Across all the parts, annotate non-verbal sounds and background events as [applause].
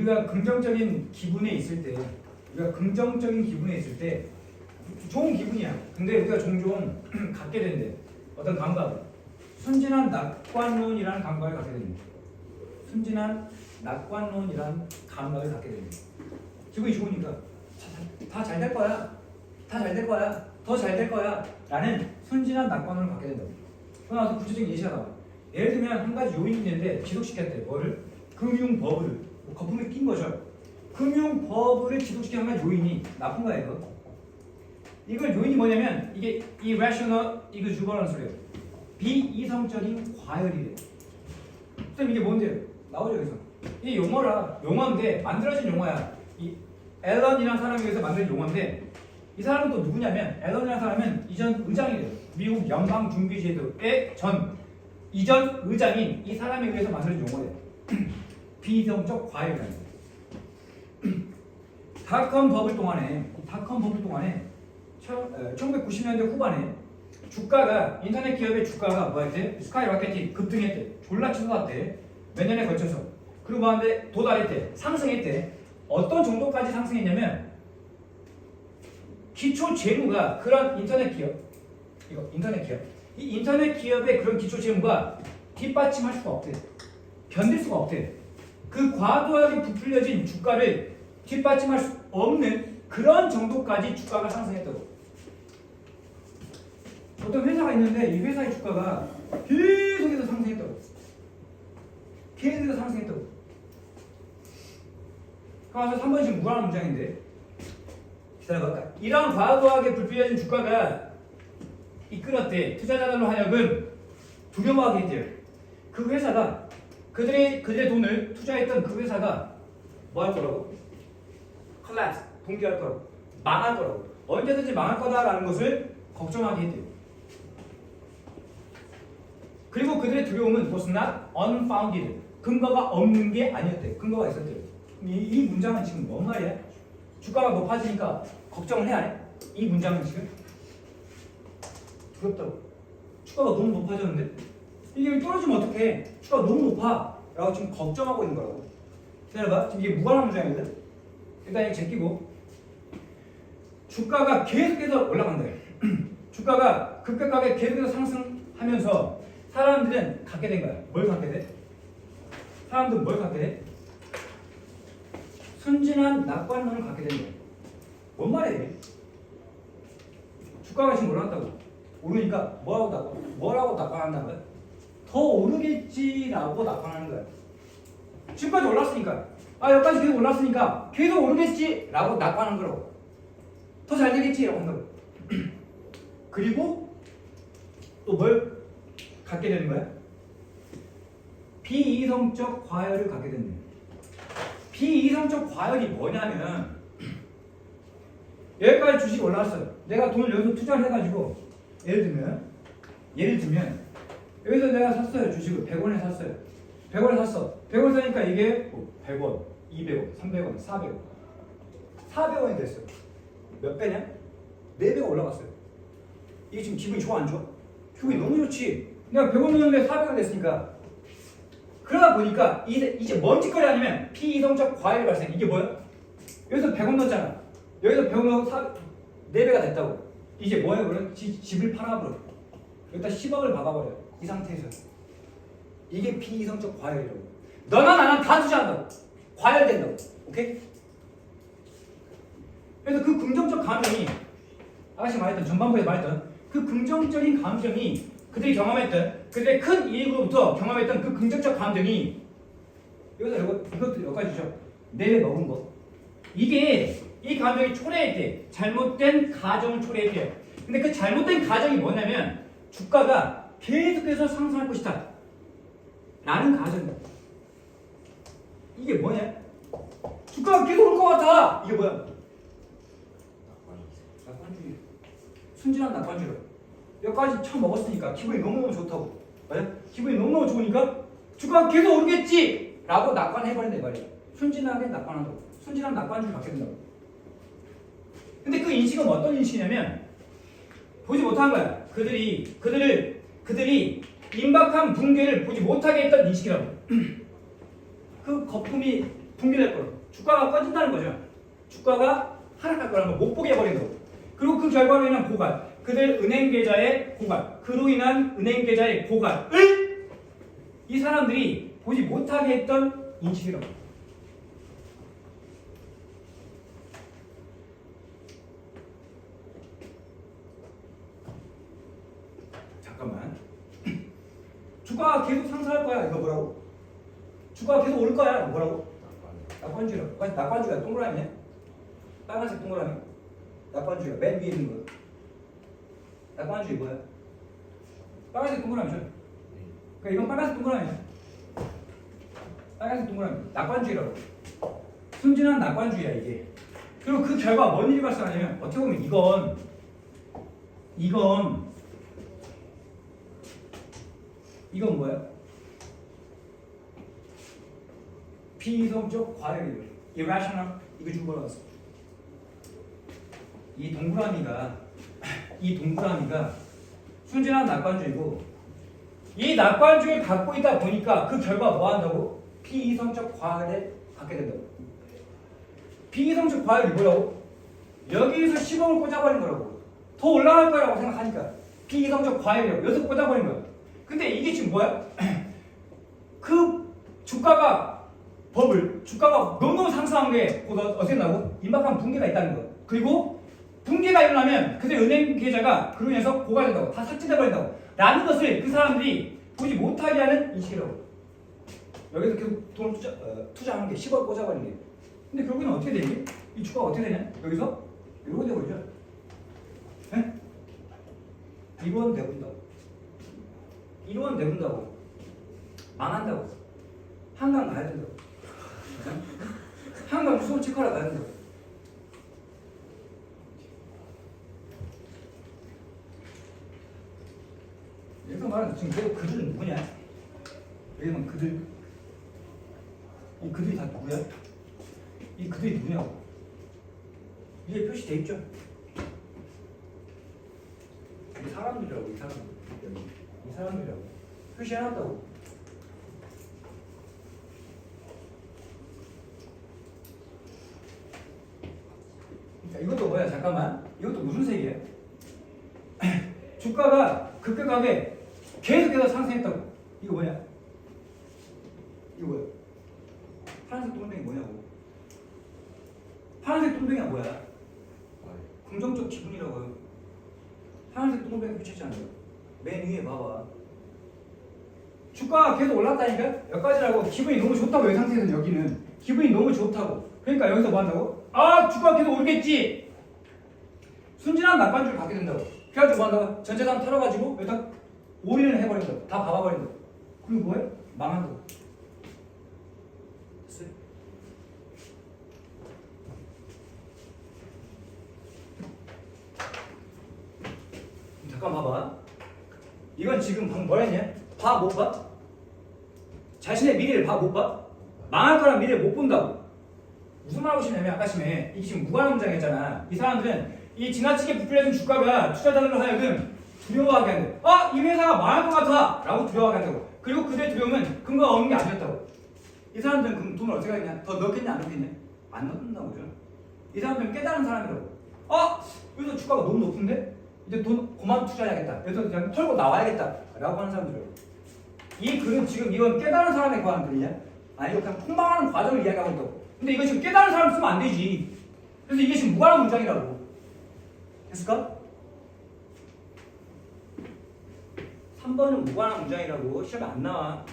우리가 긍정적인 기분에 있을 때 우리가 긍정적인 기분에 있을 때 좋은 기분이야. 근데 우리가 종종 [clears throat] 갖게 된대. 어떤 감각. 순진한 낙관론이라는 감각을 갖게 됩니다. 순진한 낙관론이라는 감각을 갖게 됩니다. 기분이 좋으니까 다 잘 될 거야. 다 잘 될 거야. 더 잘 될 거야. 라는 순진한 낙관론을 갖게 된다고. 그러나 구체적인 예시가 나와. 예를 들면 한 가지 요인이 있는데 지속시켰대. 뭐를? 금융 버블을. 뭐 거품에 낀 거죠. 금융 버블을 지속시키는 한 가지 요인이 나쁜 거야 이거. 이걸 요인이 뭐냐면 이게 irrational exuberance 래요. 비이성적인 과열이래. 쌤 이게 뭔데요? 나오죠 여기서. 이 용어라 용어인데 만들어진 용어야. 이 앨런이라는 사람에 의해서 만든 용어인데 이 사람은 또 누구냐면 앨런이라는 사람은 이전 의장이래요. 미국 연방 준비제도의 전 이전 의장인 이 사람에 의해서 만들어진 용어래요. [clears throat] 비이성적 과열이라는 거. 닷컴 버블 동안에 닷컴 버블 동안에 1990년대 후반에 주가가 인터넷 기업의 주가가 뭐였대? 스카이라켓이 급등했대. 졸라 치솟았대. 몇 년에 걸쳐서. 그리고 뭐한데 도달했대. 상승했대. 어떤 정도까지 상승했냐면 기초 재무가 그런 인터넷 기업 이거 인터넷 기업 이 인터넷 기업의 그런 기초 재무가 뒷받침할 수가 없대. 견딜 수가 없대. 그 과도하게 부풀려진 주가를 뒷받침할 수 없는 그런 정도까지 주가가 상승했다고. 어떤 회사가 있는데 이 회사의 주가가 계속해서 상승했다고. 계속해서 상승했다고. 그래서 3번씩 무한한 문장인데 기다려봐. 이러한 과도하게 불필요해진 주가가 이끌었대. 투자자들로 하여금 두려워하게 했대요. 그 회사가 그들의 그들의 돈을 투자했던 그 회사가 뭐 할 거라고? collapse, 붕괴할 거라고. 망할 거라고. 언제든지 망할 거다라는 것을 걱정하게 했대요. 그리고 그들의 두려움은 was not unfounded. 근거가 없는 게 아니었대. 근거가 있었대요. 이, 이 문장은 지금 뭔 말이야? 주가가 높아지니까 걱정을 해야 해? 이 문장은 지금 두렵다고. 주가가 너무 높아졌는데 이게 떨어지면 어떡해? 주가가 너무 높아. 라고 지금 걱정하고 있는 거라고. 기다려봐. 지금 이게 무관한 문장이거든. 일단 이거 제끼고 주가가 계속해서 올라간다. [clears throat] 주가가 급격하게 계속해서 상승하면서 사람들은 갖게 된 거야. 뭘 갖게 돼? 사람들은 뭘 갖게 돼? 순진한 낙관론을 갖게 된 거야. 뭔? 이게? 주가가 지금 올라갔다고. 오르니까 뭐라고 낙 뭐라고 낙관한다는 거야? 더 오르겠지라고 낙관하는 거야. 지금까지 올랐으니까. 아 여기까지 계속 올랐으니까 계속 오르겠지라고 낙관하는 거라고. 더 잘 되겠지라고 한다고. [clears throat] 그리고 또 뭘 갖게 되는 거야? 비이성적 과열을 갖게 되는 거야. 비이성적 과열이 뭐냐면 [clears throat] 여기까지 주식 올랐어요. 내가 돈을 여기서 투자를 해가지고 예를 들면 예를 들면 여기서 내가 샀어요 주식을 100원에 샀어요. 100원에 샀어. 100원 사니까 이게 100원, 200원, 300원, 400원, 400원이 됐어요. 몇 배냐? 4배가 올라갔어요. 이게 지금 기분이 좋아 안 좋아? 기분이 너무 좋지. 내가 100원 넣었는데 400원 됐으니까. 그러다 보니까 이제, 이제 뭔 짓거리 아니면 피이성적 과열 발생. 이게 뭐야? 여기서 100원 넣었잖아. 여기서 100원 넣어서 4, 4배가 됐다고. 이제 그래? 지, 집을 팔아버려. 여기다 10억을 박아버려. 이 상태에서. 이게 비이성적 과열이라고. 너나 나나 다 투자한다고. 과열된다고. 오케이? 그래서 그 긍정적 감정이 아가씨 말했던 전반부에 말했던 그 긍정적인 감정이 그들이 경험했던 그들의 큰 이익으로부터 경험했던 그 긍정적 감정이 여기서 이거 이것도 여기까지죠. 내내 먹은 거. 이게 이 감정이 초래할 때 잘못된 가정을 초래했대요. 근데 그 잘못된 가정이 뭐냐면 주가가 계속해서 상승할 것이다. 라는 가정이다. 이게 뭐냐? 주가가 계속 올것 같아. 이게 뭐야? 낙관주의. 순진한 낙관주의. 여기까지 처음 먹었으니까 기분이 너무너무 좋다고. 맞아? 기분이 너무너무 좋으니까 주가가 계속 오르겠지! 라고 낙관해버린다 말이야. 순진하게 낙관한다고. 순진한 낙관주의 갖게 된다고. 근데 그 인식은 어떤 인식이냐면 보지 못한 거야. 그들이 그들을 그들이 임박한 붕괴를 보지 못하게 했던 인식이라고. [clears throat] 그 거품이 붕괴될 거라고. 주가가 꺼진다는 거죠. 주가가 하락할 거라는 걸못 보게 해버린다고. 그리고 그 결과로 인한 고갈, 그들 은행 계좌의 고갈, 그로 인한 은행 계좌의 고갈을 이 사람들이 보지 못하게 했던 인식이라고. 잠깐만. [clears throat] 주가가 계속 상승할 거야. 이거 뭐라고? 주가가 계속 오를 거야. 뭐라고? 낙관주의라고. 아니, 낙관주의야. 동그라미냐? 빨간색 동그라미. 낙관주의야. 맨 위에 있는 거. 낙관주의 뭐야? 빨간색 동그라미죠. 그러니까 이건 빨간색 동그라미야. 빨간색 동그라미. 낙관주의라고. 순진한 낙관주의야 이게. 그리고 그 결과 뭔 일이 발생하냐면 어떻게 보면 이건 이건 이건 뭐야? 비이성적 과열이에요. irrational 이거 좀 뭐라고 했어? 이 동그라미가 이 동그라미가 순진한 낙관주의고 이 낙관주의를 갖고 있다 보니까 그 결과 뭐 한다고? 비이성적 과열에 갖게 된다고. 비이성적 과열이 뭐라고? 여기에서 시범을 꽂아버린 거라고. 더 올라갈 거라고 생각하니까 비이성적 과열이라고 여기서 꽂아버린 거야. 근데 이게 지금 뭐야? [clears throat] 그 주가가 버블, 주가가 너무너무 상승한 게곧 어- 어떻게 나고? 임박한 붕괴가 있다는 거. 그리고 붕괴가 일어나면 그들 은행 계좌가 그로 인해서 고갈된다고. 다 삭제돼 버린다고. 라는 것을 그 사람들이 보지 못하게 하는 인식이라고. 여기서 계속 돈을 투자, 어, 투자하는 게 10억 꽂아버리는 게. 근데 결국에는 어떻게 되니? 이 주가가 어떻게 되냐? 여기서 이러고 돼버리죠. 네? 이건 돼버린다고. 이러면 내본다고. 망한다고. 한강 가야 된다고. 한강 수업 체크하러 가야 된다고. 여기서 말하는 지금 그 그들은 누구냐? 여기는 그들. 이 그들이 다 누구야? 이 그들이 누구냐고. 위에 표시돼 있죠? 이 사람들이라고 이 사람들. 여기 이 사람들이라고. 표시해놨다고. 그러니까 이것도 뭐야? 잠깐만. 이것도 무슨 색이야? [clears throat] 주가가 급격하게 계속해서 상승했다고. 이거 뭐야? 이거 뭐야? 파란색 동댕이 뭐냐고. 파란색 동댕이가 뭐야? 긍정적 기분이라고요. 파란색 동댕이 표시했잖아요 맨 위에 봐봐. 주가가 계속 올랐다니까? 여기까지라고? 기분이 너무 좋다고 여기 상태에서 여기는. 기분이 너무 좋다고. 그러니까 여기서 뭐 한다고? 아 주가가 계속 오르겠지! 순진한 낙관주를 갖게 된다고. 그래가지고 뭐 한다고? 전재산 털어가지고 여기다 올인을 해버린다고. 다 박아버린다고. 그리고 뭐해? 망한다고. 됐어요? 잠깐 봐봐 이건 지금 방금 뭐라 했냐? 봐 못 봐? 자신의 미래를 봐 못 봐? 망할 거란 미래를 못 본다고 무슨 말 하고 싶냐면 아까 심에 이게 지금 무관한 문장이었잖아 이 사람들은 이 지나치게 부풀려진 주가가 투자자들로 하여금 두려워하게 한다 아! 이 회사가 망할 것 같아! 라고 두려워하게 한다고 그리고 그들의 두려움은 근거가 없는 게 아니었다고 이 사람들은 그럼 돈을 어떻게 하겠냐? 더 넣겠냐 안 넣겠냐? 안 넣는다고 그죠? 이 사람들은 깨달은 사람이라고 아! 여기서 주가가 너무 높은데? 이제 돈 그만 투자해야겠다. 여기서 그냥 털고 나와야겠다. 라고 하는 사람들이라고 이 글은 지금 이건 깨달은 사람에 관한 글이냐? 아니고 그냥 폭망하는 과정을 이야기하고 있다고. 근데 이거 지금 깨달은 사람 쓰면 안 되지. 그래서 이게 지금 무관한 문장이라고. 됐을까? 3번은 무관한 문장이라고. 시험에 안 나와.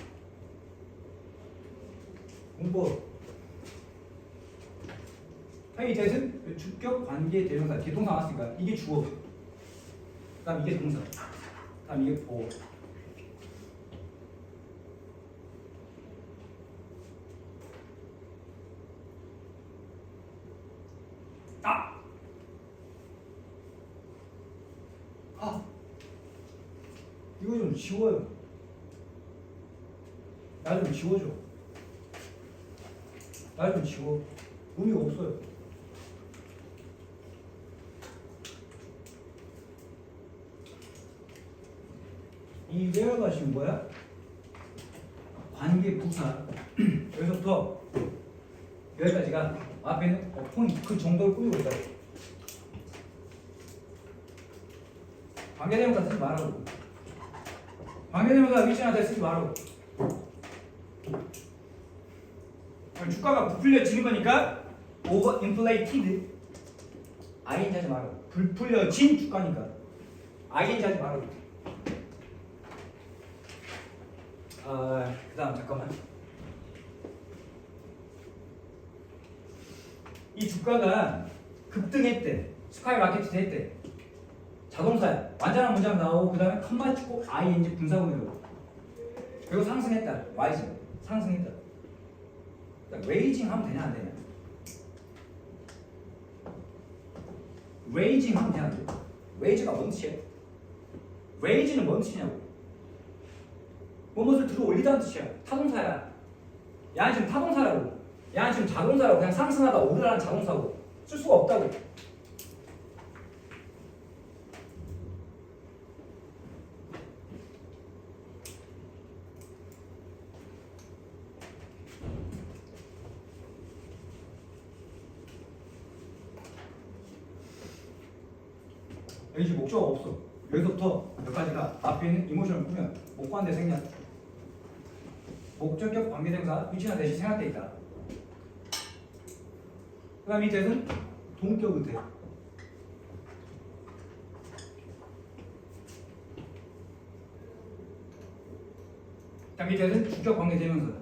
공부. 회의 대신 주격 관계 대명사. 동사 나왔으니까 이게 주어. 그 다음 이게 동사 그다음 이게 보어 아! 아! 이거 좀 지워요. 나 좀 지워줘. 나 좀 지워. 의미가 없어요. 이 외화가 지금 뭐야? 관계 부사. [clears throat] 여기서부터 여기까지가 앞에는 어, 그 정도를 꾸미고 있다. 관계대명사 쓰지 말라고. 관계대명사 위치한테 쓰지 말라고. 주가가 부풀려지는 거니까 over inflated ing 하지 말라고. 부풀려진 주가니까 ing 하지 말라고. 아, 그다음 잠깐만. 이 주가가 급등했대. 스카이 마켓 했대. 자동사야. 완전한 문장 나오고 그다음에 칸마 찍고 ing 분사구문으로. 그리고 상승했다. 와이즈. 상승했다. 그러니까 웨이징 하면 되냐 안 되냐? 웨이징 하면 되냐 안 돼? 웨이즈가 뭔 뜻이야? 웨이즈는 뭔 뜻이냐고? 무엇을 들어 올리다는 뜻이야. 타동사야. 야 지금 타동사라고. 야 지금 자동사라고. 그냥 상승하다 오르라는 자동사고. 쓸 수가 없다고. 여기 지금 목적어가 없어. 여기서부터 여기까지가 앞에 있는 이모션을 꾸면 목관대 생략. 목적격 관계대명사 위치나 대시 생략돼 있다. 그 다음 밑에는 동격 의태. 그 다음 밑에는 주격 관계대명사.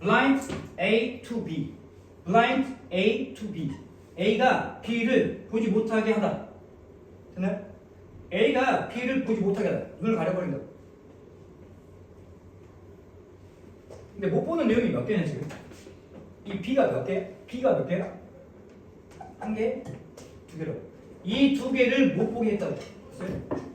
blind A to B. blind A to B. A가 B를 보지 못하게 하다. 됐나요? A가 B를 보지 못하게 하다. 눈을 가려버린다. 근데 못 보는 내용이 몇 개냐 지금? 이 B가 몇 개? B가 몇 개야? 한 개? 두 개로. 이두 개를 못 보게 했다고. 됐어요?